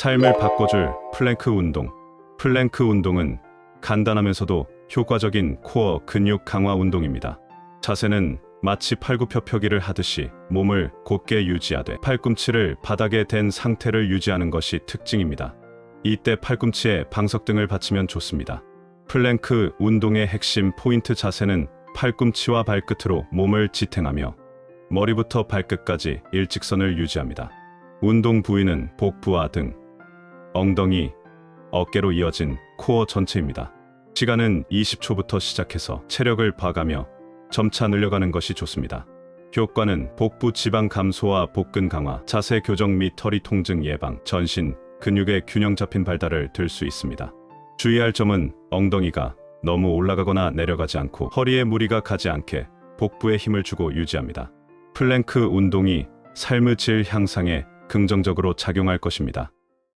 삶을 바꿔줄 플랭크 운동. 플랭크 운동은 간단하면서도 효과적인 코어 근육 강화 운동입니다. 자세는 마치 팔굽혀펴기를 하듯이 몸을 곧게 유지하되 팔꿈치를 바닥에 댄 상태를 유지하는 것이 특징입니다. 이때 팔꿈치에 방석 등을 받치면 좋습니다. 플랭크 운동의 핵심 포인트 자세는 팔꿈치와 발끝으로 몸을 지탱하며 머리부터 발끝까지 일직선을 유지합니다. 운동 부위는 복부와 등, 엉덩이, 어깨로 이어진 코어 전체입니다. 시간은 20초부터 시작해서 체력을 봐가며 점차 늘려가는 것이 좋습니다. 효과는 복부 지방 감소와 복근 강화, 자세 교정 및 허리 통증 예방, 전신, 근육의 균형 잡힌 발달을 들 수 있습니다. 주의할 점은 엉덩이가 너무 올라가거나 내려가지 않고 허리에 무리가 가지 않게 복부에 힘을 주고 유지합니다. 플랭크 운동이 삶의 질 향상에 긍정적으로 작용할 것입니다.